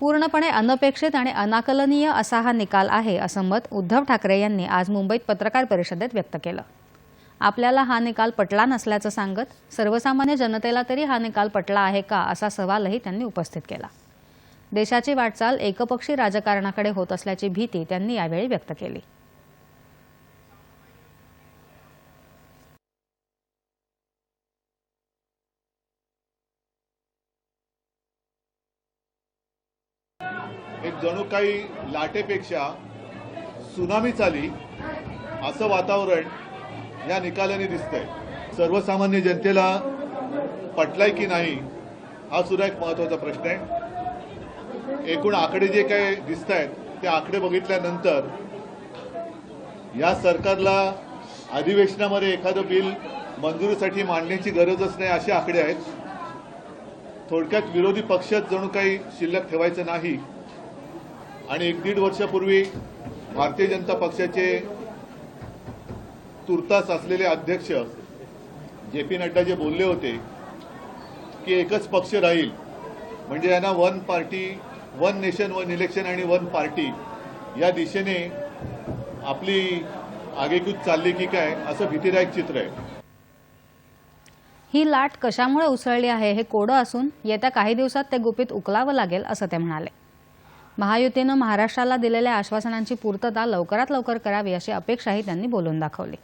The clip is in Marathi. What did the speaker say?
पूर्णपणे अनपेक्षित आणि अनाकलनीय असा हा निकाल आहे असं मत उद्धव ठाकरे यांनी आज मुंबईत पत्रकार परिषदेत व्यक्त केलं. आपल्याला हा निकाल पटला नसल्याचं सांगत सर्वसामान्य जनतेला तरी हा निकाल पटला आहे का असा सवालही त्यांनी उपस्थित केला. देशाची वाटचाल एकपक्षी राजकारणाकडे होत असल्याची भीती त्यांनी यावेळी व्यक्त केली. एक जणू काही लाटेपेक्षा सुनामी चाली असं वातावरण या निकालाने दिसतंय. सर्वसामान्य जनतेला पटलाय की नाही हा सुद्धा एक महत्त्वाचा प्रश्न आहे. एकूण आकडे जे काही दिसत आहेत ते आकडे बघितल्यानंतर या सरकारला अधिवेशनामध्ये एखादं बिल मंजुरीसाठी मांडण्याची गरजच नाही असे आकडे आहेत. थोडक्यात विरोधी पक्षात जणू काही शिल्लक ठेवायचं नाही आणि एक दीड वर्षापूर्वी भारतीय जनता पक्षाचे तुर्तास असलेले अध्यक्ष जे पी नड्डा जे बोलले होते की एकच पक्ष राहील म्हणजे यांना one party one nation one election आणि वन पार्टी या दिशेने आपली आगेकूच चालली की काय असं भीतीदायक चित्र आहे. ही लाट कशामुळे उसळली आहे हे कोडं असून येत्या काही दिवसात ते गुपित उकलावं लागेल असं ते म्हणाले. महायुतीनं महाराष्ट्राला दिलेल्या आश्वासनांची पूर्तता लवकरात लवकर करावी अशी अपेक्षाही त्यांनी बोलून दाखवली.